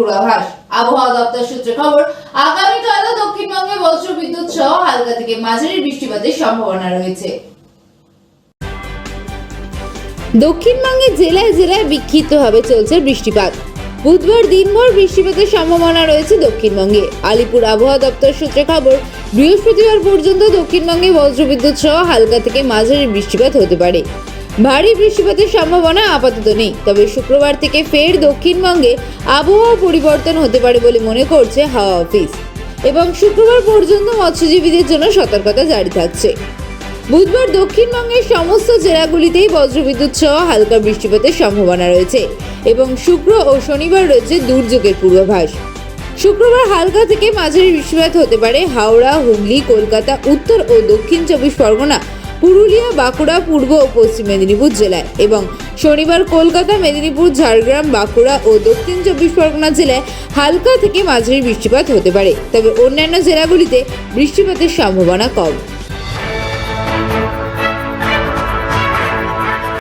পূর্বাভাস আবহাওয়া দপ্তর সূত্রে খবর দক্ষিণবঙ্গে বজ্রবিদ্যুৎ সহ হালকা থেকে মাঝারি বৃষ্টিপাতের সম্ভাবনা রয়েছে। দক্ষিণবঙ্গে জেলায় জেলায় বিক্ষিপ্তভাবে চলছে বৃষ্টিপাত। বুধবার দিনভর বৃষ্টিপাতের সম্ভাবনা রয়েছে দক্ষিণবঙ্গে। আলিপুর আবহাওয়া দপ্তর সূত্রে খবর, বৃহস্পতিবার পর্যন্ত দক্ষিণবঙ্গে বজ্রবিদ্যুৎ সহ হালকা থেকে মাঝারি বৃষ্টিপাত হতে পারে। ভারী বৃষ্টিপাতের সম্ভাবনা আপাতত নেই। তবে শুক্রবার থেকে ফের দক্ষিণবঙ্গে আবহাওয়া পরিবর্তন হতে পারে বলে মনে করছে হাওয়া অফিস। এবং শুক্রবার পর্যন্ত মৎস্যজীবীদের জন্য সতর্কতা জারি থাকছে। বুধবার দক্ষিণবঙ্গের সমস্ত জেলাগুলিতেই বজ্রবিদ্যুৎ সহ হালকা বৃষ্টিপাতের সম্ভাবনা রয়েছে এবং শুক্র ও শনিবার রয়েছে দুর্যোগের পূর্বাভাস। শুক্রবার হালকা থেকে মাঝারি বৃষ্টিপাত হতে পারে হাওড়া, হুগলি, কলকাতা, উত্তর ও দক্ষিণ চব্বিশ পরগনা পুরুলিয়া, বাঁকুড়া, পূর্ব ও পশ্চিম মেদিনীপুর জেলায় এবং শনিবার কলকাতা, মেদিনীপুর, ঝাড়গ্রাম, বাঁকুড়া ও দক্ষিণ চব্বিশ পরগনা জেলায় হালকা থেকে মাঝারি বৃষ্টিপাত হতে পারে। তবে অন্যান্য জেলাগুলিতে বৃষ্টিপাতের সম্ভাবনা কম।